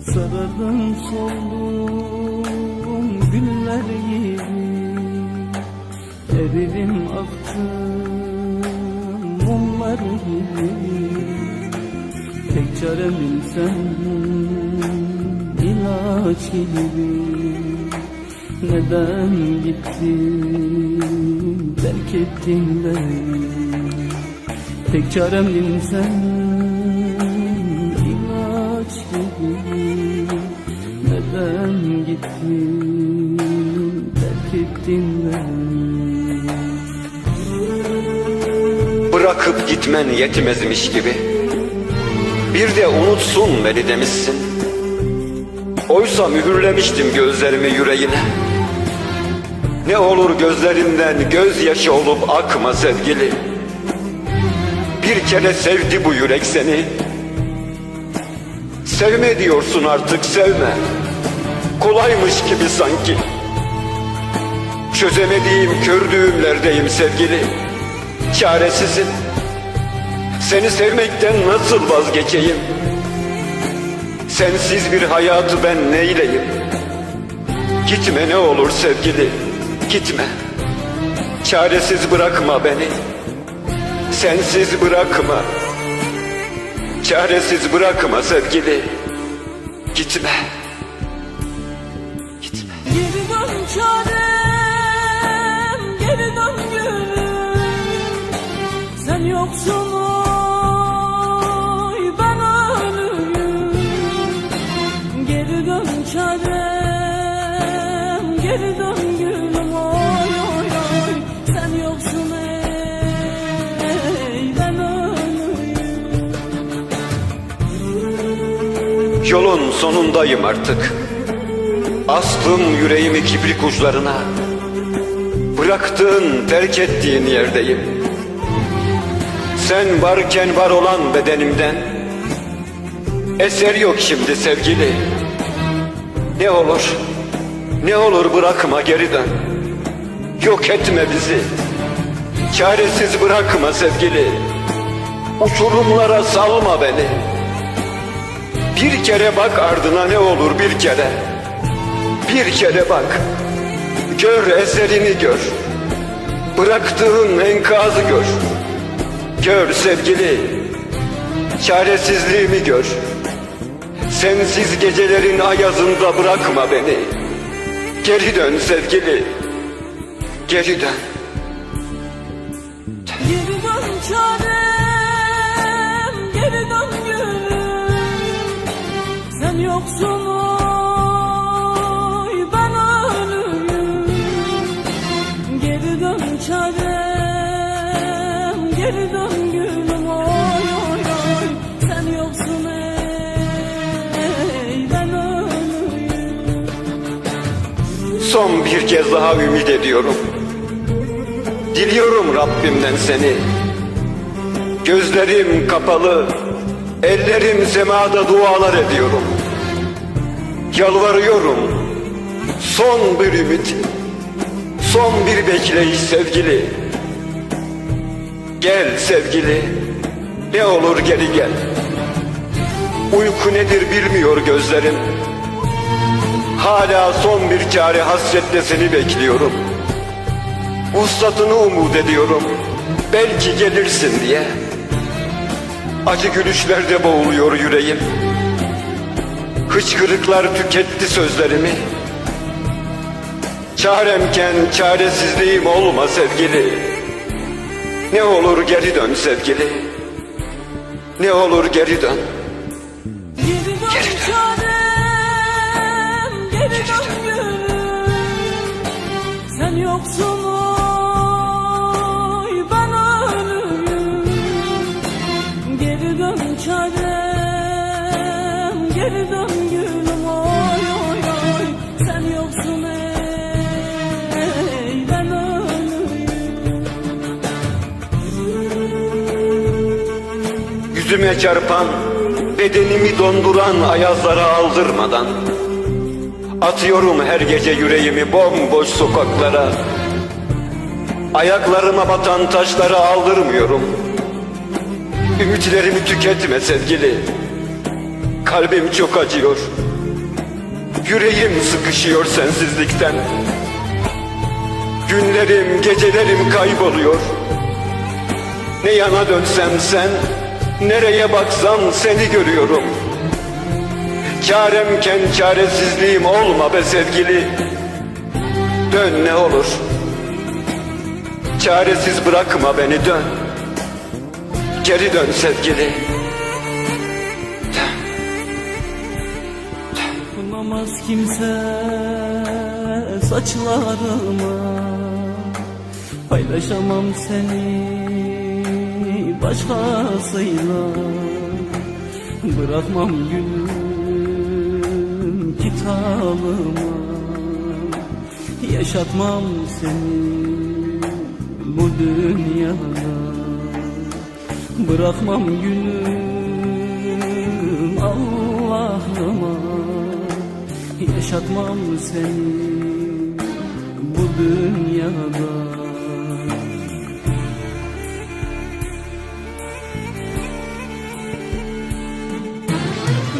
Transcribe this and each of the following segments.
Sarardım soldum güller gibi. Eridim aktım mumlar gibi. Tek çaremim sen ilaç gibi. Neden gittin terk ettin beni? Tek çaremim sen gittin terk ettin beni Bırakıp gitmen yetmezmiş gibi. Bir de unutsun beni demişsin. Oysa mühürlemiştim gözlerimi yüreğine. Ne olur gözlerimden gözyaşı olup akma sevgili. Bir kere sevdi bu yürek seni. Sevme diyorsun artık sevme Kolaymış gibi sanki. Çözemediğim kör düğümlerdeyim sevgili. Çaresizim. Seni sevmekten nasıl vazgeçeyim? Sensiz bir hayatı ben neyleyim? Gitme ne olur sevgili Gitme. Çaresiz bırakma beni. Sensiz bırakma. Çaresiz bırakma sevgili. Gitme çarem, geri dön gülüm. Sen yoksun oy ben ölüyüm. Geri dön çarem, geri dön gülüm. Oy oy oy Sen yoksun ey ben ölüyüm. Yolun sonundayım artık Astım yüreğimi kibrik uçlarına Bıraktığın, terk ettiğin yerdeyim. Sen varken var olan bedenimden. Eser yok şimdi sevgili. Ne olur, ne olur bırakma geri dön. Yok etme bizi. Çaresiz bırakma sevgili. Uçurumlara salma beni. Bir kere bak ardına ne olur bir kere. Bir kere bak. Gör eserini gör. Bıraktığın enkazı gör. Gör sevgili. Çaresizliğimi gör. Sensiz gecelerin ayazında bırakma beni. Geri dön sevgili. Geri dön. Çarem, geri dön oy oy oy Sen yoksun ey ben ölüyüm Son bir kez daha ümit ediyorum. Diliyorum Rabbimden seni. Gözlerim kapalı, ellerim semada dualar ediyorum. Yalvarıyorum. Son bir ümit, son bir bekleyiş sevgili. Gel sevgili, ne olur geri gel. Uyku nedir bilmiyor gözlerim. Hala son bir çare hasretle seni bekliyorum. Vuslatını umut ediyorum. Belki gelirsin diye. Acı gülüşlerde boğuluyor yüreğim. Hıçkırıklar tüketti sözlerimi. Çaremken çaresizliğim olma sevgili. Ne olur geri dön sevgili. Ne olur geri dön. Geri dön çarem, geri dön Sen yoksun Yüzüme çarpan, bedenimi donduran ayazlara aldırmadan Atıyorum her gece yüreğimi bomboş sokaklara Ayaklarıma batan taşları aldırmıyorum Ümitlerimi tüketme sevgili Kalbim çok acıyor. Yüreğim sıkışıyor sensizlikten. Günlerim, gecelerim kayboluyor. Ne yana dönsem sen, nereye baksam seni görüyorum. Çaremken çaresizliğim olma be sevgili. Dön ne olur. Çaresiz bırakma beni dön. Geri dön sevgili. Dokunamaz kimse saçlarıma Paylaşamam seni başkasıyla Bırakmam gülüm kitabıma. Yaşatmam seni bu dünyada. Bırakmam gülüm Allah'ıma. Yaşatmam seni bu dünyada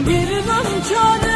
Geri dön çarem,